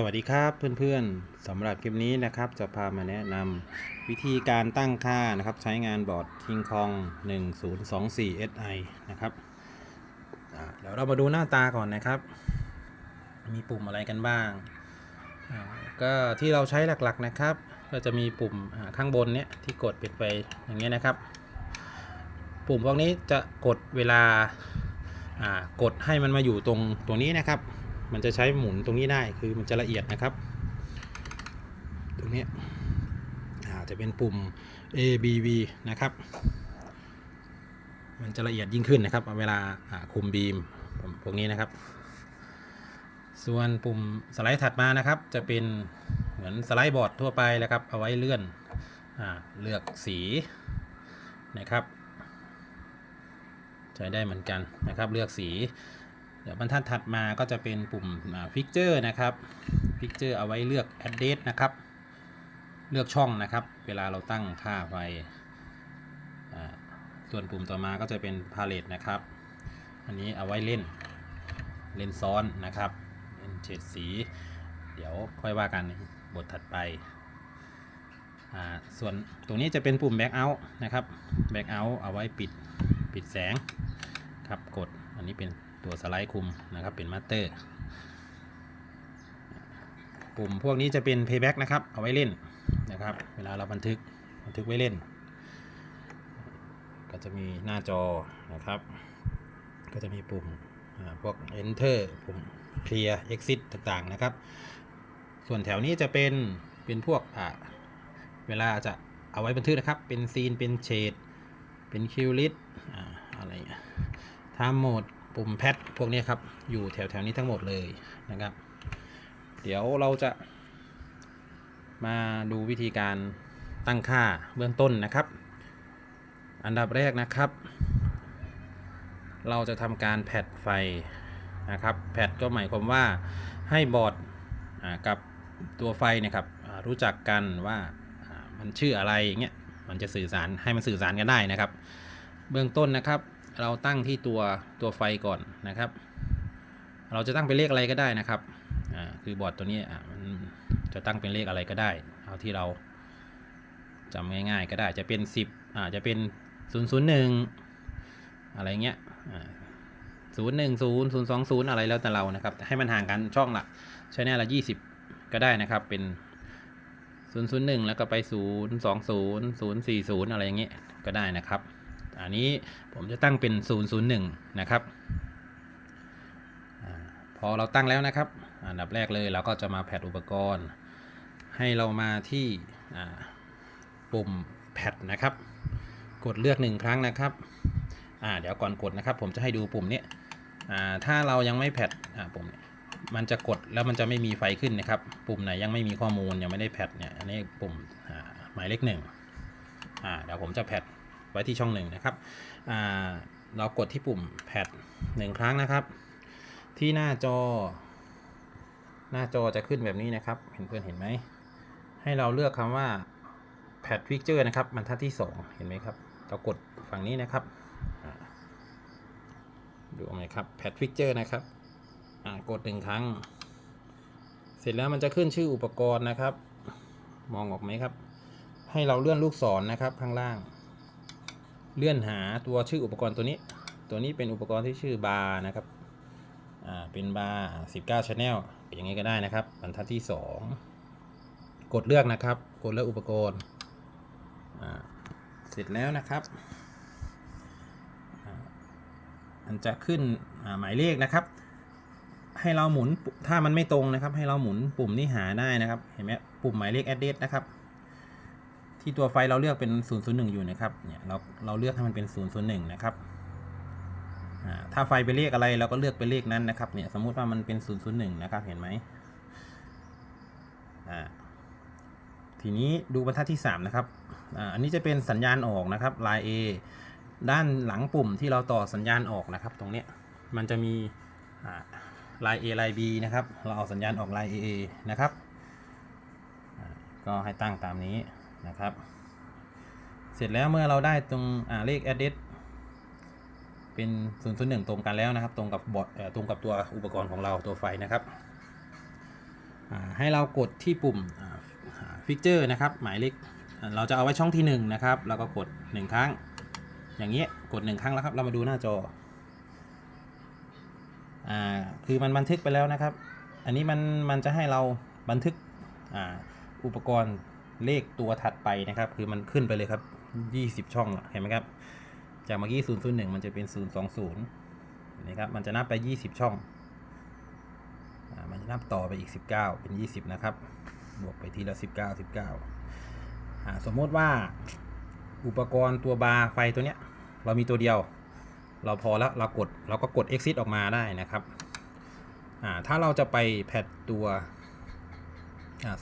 สวัสดีครับเพื่อนๆสำหรับคลิปนี้นะครับจะพามาแนะนำวิธีการตั้งค่านะครับใช้งานบอร์ด King Kong 1024 SI นะครับเดี๋ยวเรามาดูหน้าตาก่อนนะครับ มีปุ่มอะไรกันบ้าง ก็ที่เราใช้หลักๆนะครับ ก็จะมีปุ่มข้างบนเนี้ยที่กดปิดไปอย่างเงี้ยนะครับ ปุ่มพวกนี้จะกดเวลากดให้มันมาอยู่ตรงตรงนี้นะครับ มันจะใช้หมุนตรงนี้ได้คือมันจะละเอียดนะครับ ตรงนี้จะเป็นปุ่ม A B B นะครับ มันจะละเอียดยิ่งขึ้นนะครับ เวลาอ่าคุมบีมพวกนี้นะครับ ส่วนปุ่มสไลด์ถัดมานะครับ จะเป็นเหมือนสไลด์บอร์ดทั่วไปแล้วครับ เอาไว้เลื่อนอเลือกสีนะครับ ใช้ได้เหมือนกันนะครับ เลือกสี ดี๋ยวบรรทัดถัดมาก็จะเป็นปุ่มฟิกเจอร์นะครับฟิกเจอร์เอาไว้เลือก address นะครับ เลือกช่องนะครับ เวลาเราตั้งค่าไฟส่วนปุ่มต่อมาก็จะเป็น palette นะครับ อันนี้เอาไว้เล่นเล่นซ้อนนะครับเล่นเฉดสี เดี๋ยวค่อยว่ากันบทถัดไป ส่วนตรงนี้จะเป็นปุ่ม back out นะครับ back out เอาไว้ปิดปิดแสงครับกดอันนี้เป็น ตัวสไลด์คุมนะครับเป็นมาสเตอร์ ปุ่มพวกนี้จะเป็น playback นะครับ เอาไว้เล่นนะครับ เวลาเราบันทึกบันทึกไว้เล่น ก็จะมีหน้าจอนะครับ ก็จะมีปุ่มพวก enter ปุ่ม clear exit ต่างๆนะครับ ส่วนแถวนี้จะเป็นเป็นพวกอ่าเวลาจะเอาไว้บันทึกนะครับ เป็นซีน เป็นเชดเป็นคิวลิสอ่าอะไรทามโหมด ปุ่มแพทพวกนี้ครับ อยู่แถวแถวๆนี้ทั้งหมดเลยนะครับ เดี๋ยวเราจะ มาดูวิธีการตั้งค่าเบื้องต้นนะครับ อันดับแรกนะครับ เราจะทำการแพดไฟนะครับ แพดก็หมายความว่าให้บอร์ดกับตัวไฟนะครับรู้จักกันว่าอ่ามันชื่ออะไรอย่างเงี้ยมันจะสื่อสารให้มันสื่อสารกันได้นะครับ เบื้องต้นนะครับ เราตั้งที่ตัวตัวไฟก่อนนะครับ เราจะตั้งเป็นเลขอะไรก็ได้นะครับอ่าคือบอร์ดตัวนี้อะมันจะตั้งเป็นเลขอะไรก็ได้ เอาที่เราจำง่ายๆก็ได้จะเป็น 10อ่าจะเป็น 001 อะไรเงี้ยอ่า010 020อะไรแล้วแต่เรานะครับ ให้มันห่างกันช่องละใช้แน่ละ20ก็ได้นะครับ เป็น001แล้วก็ไป020 040อะไรอย่างเงี้ยก็ได้นะครับ อันนี้ผมจะตั้งเป็น 001 นะครับอพอเราตั้งแล้วนะครับ อันดับแรกเลยเราก็จะมาแพดอุปกรณ์ ให้เรามาที่ปุ่มแพดนะครับ กดเลือกหนึ่งครั้งนะครับเดี๋ยวก่อนกดนะครับ ผมจะให้ดูปุ่มนี้ถ้าเรายังไม่แพดปุ่มมันจะกดแล้วมันจะไม่มีไฟขึ้นนะครับ ปุ่มไหนยังไม่มีข้อมูลยังไม่ได้แพดเนี่ยอันนี้ปุ่มหมายเลขหนึ่งอ่าเดี๋ยวผมจะแพด ไว้ที่ช่องหนึ่งนะครับอ่าเรากดที่ปุ่มแพดหนึ่งครั้งนะครับ ที่หน้าจอ หน้าจอจะขึ้นแบบนี้นะครับ เห็นเพื่อนเห็นไหม ให้เราเลือกคำว่า Pad Picture นะครับบรรทัดที่ 2 เห็นไหมครับ เรากดฝั่งนี้นะครับดูไหมครับ Pad Picture นะครับอ่ากดหนึ่งครั้ง เสร็จแล้วมันจะขึ้นชื่ออุปกรณ์นะครับ มองออกไหมครับ ให้เราเลื่อนลูกศรนะครับข้างล่าง เลื่อนหาตัวชื่ออุปกรณ์ตัวนี้ ตัวนี้เป็นอุปกรณ์ที่ชื่อบาร์นะครับ อ่า เป็นบาร์19 Channel อย่างนี้ก็ได้นะครับ บรรทัดที่ 2 กดเลือกนะครับ กดเลือกอุปกรณ์ อ่า เสร็จแล้วนะครับอ่ามันจะขึ้นอ่าหมายเลขนะครับ ให้เราหมุนถ้ามันไม่ตรงนะครับ ให้เราหมุนปุ่มนี้หาได้นะครับ เห็นไหมปุ่มหมายเลข address นะครับ ที่ตัวไฟเราเลือกเป็น 001 อยู่นะครับ เนี่ยเราเราเลือกให้มันเป็น 001 นะครับ ถ้าไฟเป็นเลขอะไรเราก็เลือกเป็นเลขนั้นนะครับ เนี่ยสมมุติว่ามันเป็น 001 นะครับ เห็นไหมอ่าทีนี้ดูบรรทัดที่ 3 นะครับอ่าอันนี้จะเป็นสัญญาณออกนะครับ ลาย A ด้านหลังปุ่มที่เราต่อสัญญาณออกนะครับ ตรงเนี้ยมันจะมีอ่าลาย A ลาย B นะครับ เราเอาสัญญาณออกลาย AA นะครับ ก็ให้ตั้งตามนี้ นะครับ เสร็จแล้วเมื่อเราได้ตรงอ่าเลข address เป็น 001 ตรงกันแล้วนะครับ ตรงกับบอดเออตรงกับตัวอุปกรณ์ของเราตัวไฟนะครับอ่าให้เรากดที่ปุ่มฟิกเจอร์นะครับ หมายเลขเราจะเอาไว้ช่องที่ 1 นะครับ แล้วก็กด 1 ครั้ง อย่างเงี้ยกด 1 ครั้งแล้วครับ เรามาดูหน้าจออ่าคือมันบันทึกไปแล้วนะครับ อันนี้มันมันจะให้เราบันทึกอ่าอุปกรณ์ เลขตัวถัดไปนะครับ คือมันขึ้นไปเลยครับ 20 ช่องเห็นไหมครับ จากเมื่อกี้ 001 มันจะเป็น 020นะครับ มันจะนับไป 20 ช่องอมันจะนับต่อไปอีก 19 เป็น 20 นะครับ บวกไปทีละ 19 19 สมมติว่าอุปกรณ์ตัวบาร์ไฟตัวเนี้ย เรามีตัวเดียว เราพอแล้วเรากดเราก็กด exit ออกมาได้นะครับถ้าเราจะไปแพดตัว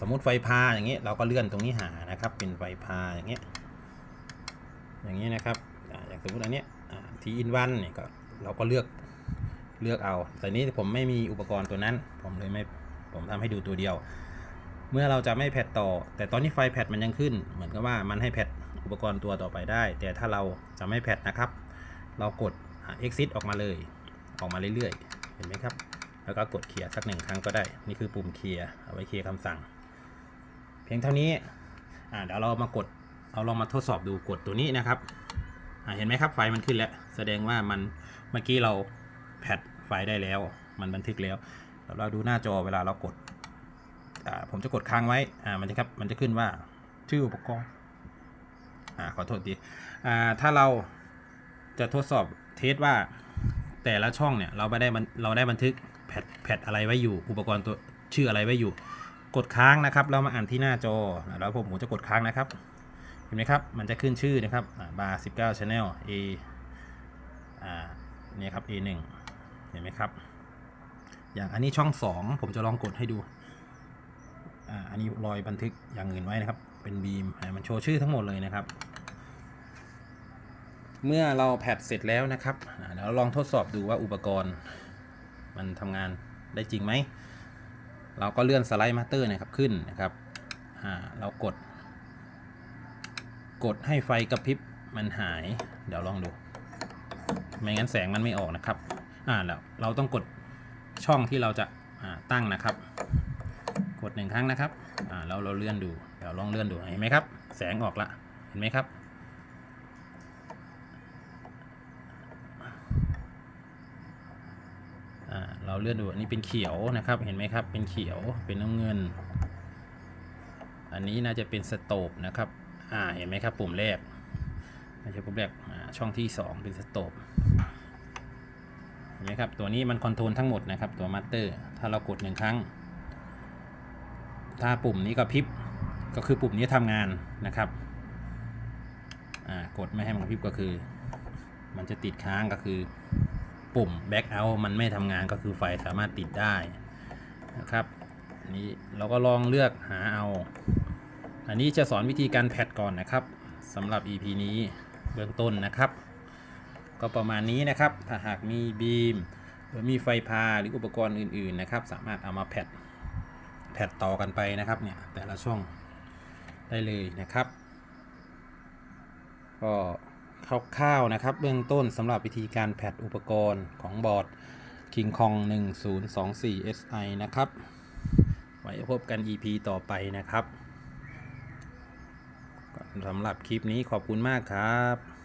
สมมติไฟพาอย่างเงี้ยเราก็เลื่อนตรงนี้หานะครับ เป็นไฟพาอย่างเงี้ยอย่างนี้นะครับอย่างสมมติอันเนี้ยทีอินวันเนี่ยก็เราก็เลือกเลือกเอา แต่นี้ผมไม่มีอุปกรณ์ตัวนั้น ผมเลยไม่ผมทำให้ดูตัวเดียว เมื่อเราจะไม่แพดต่อ แต่ตอนนี้ไฟแพดมันยังขึ้น เหมือนกับว่ามันให้แพดอุปกรณ์ตัวต่อไปได้ แต่ถ้าเราจะไม่แพดนะครับ เรากดอ่า exit ออกมาเลย ออกมาเรื่อยๆ เห็นไหมครับ แล้วก็กดเคลียร์สักหนึ่งครั้งก็ได้ นี่คือปุ่มเคลียร์เอาไว้เคลียร์คำสั่ง เพียงเท่านี้อ่าเดี๋ยวเรามากดเอาลองมาทดสอบดูกดตัวนี้นะครับอ่าเห็นไหมครับไฟมันขึ้นแล้ว แสดงว่ามันเมื่อกี้เราแพดไฟได้แล้ว มันบันทึกแล้วเดี๋ยวเราดูหน้าจอเวลาเรากดอ่าผมจะกดค้างไว้อ่ามันจะครับมันจะขึ้นว่าชื่ออุปกรณ์อ่าขอโทษทีอ่าถ้าเราจะทดสอบเทสว่าแต่ละช่องเนี่ยเราไม่ได้เราได้บันทึก แพทแพทอะไรไว้อยู่ อุปกรณ์ตัวชื่ออะไรไว้อยู่ กดค้างนะครับ เรามาอ่านที่หน้าจอแล้วผมผมจะกดค้างนะครับ เห็นไหมครับ มันจะขึ้นชื่อนะครับบาร์19 channel A อ่าเนี่ยครับ A1 เห็นไหมครับ อย่างอันนี้ช่อง 2 ผมจะลองกดให้ดู อ่า อันนี้รอยบันทึกอย่างอื่นไว้นะครับ เป็นบีมมันโชว์ชื่อทั้งหมดเลยนะครับ เมื่อเราแพดเสร็จแล้วนะครับ เดี๋ยวเราลองทดสอบดูว่าอุปกรณ์ มันทำงานได้จริงไหม เราก็เลื่อนสไลด์มาสเตอร์นะครับขึ้นนะครับอ่าเรากด กดให้ไฟกระพริบมันหาย เดี๋ยวลองดู ไม่งั้นแสงมันไม่ออกนะครับอ่าแล้วเราต้องกดช่องที่เราจะอ่าตั้งนะครับ กดหนึ่งครั้งนะครับอ่าเราเราเลื่อนดู เดี๋ยวลองเลื่อนดูเห็นไหมครับ แสงออกละ เห็นไหมครับ อ่า เราเลื่อนดูอันนี้เป็นเขียวนะครับ เห็นไหมครับ เป็นเขียว เป็นน้ำเงิน อันนี้น่าจะเป็นสโตปนะครับ อ่า เห็นไหมครับ ปุ่มแรกไม่ใช่ปุ่มแรก ช่องที่ 2 เป็นสโตปเห็นไหมครับ ตัวนี้มันคอนโทรลทั้งหมดนะครับ ตัวมัตเตอร์ ถ้าเรากดหนึ่งครั้ง ถ้าปุ่มนี้ก็พริบ ก็คือปุ่มนี้ทำงานนะครับ อ่า กดไม่ให้มันกระพริบก็คือ มันจะติดค้างก็คือ ปุ่ม back out มันไม่ทำงานก็คือไฟสามารถติดได้นะครับนนี้เราก็ลองเลือกหาเอา อันนี้จะสอนวิธีการแพดก่อนนะครับสำหรับ EP นี้เบื้องต้นนะครับ ก็ประมาณนี้นะครับ ถ้าหากมีบีมหรือมีไฟพาหรืออุปกรณ์อื่นๆนะครับ สามารถเอามาแพดแพดต่อกันไปนะครับเนี่ยแต่ละช่องได้เลยนะครับ ก็ คร่าวๆนะครับ เบื้องต้นสำหรับวิธีการแพดอุปกรณ์ของบอร์ด King Kong 1024 SI นะครับ ไว้พบกัน EP ต่อไปนะครับสำหรับคลิปนี้ขอบคุณมากครับ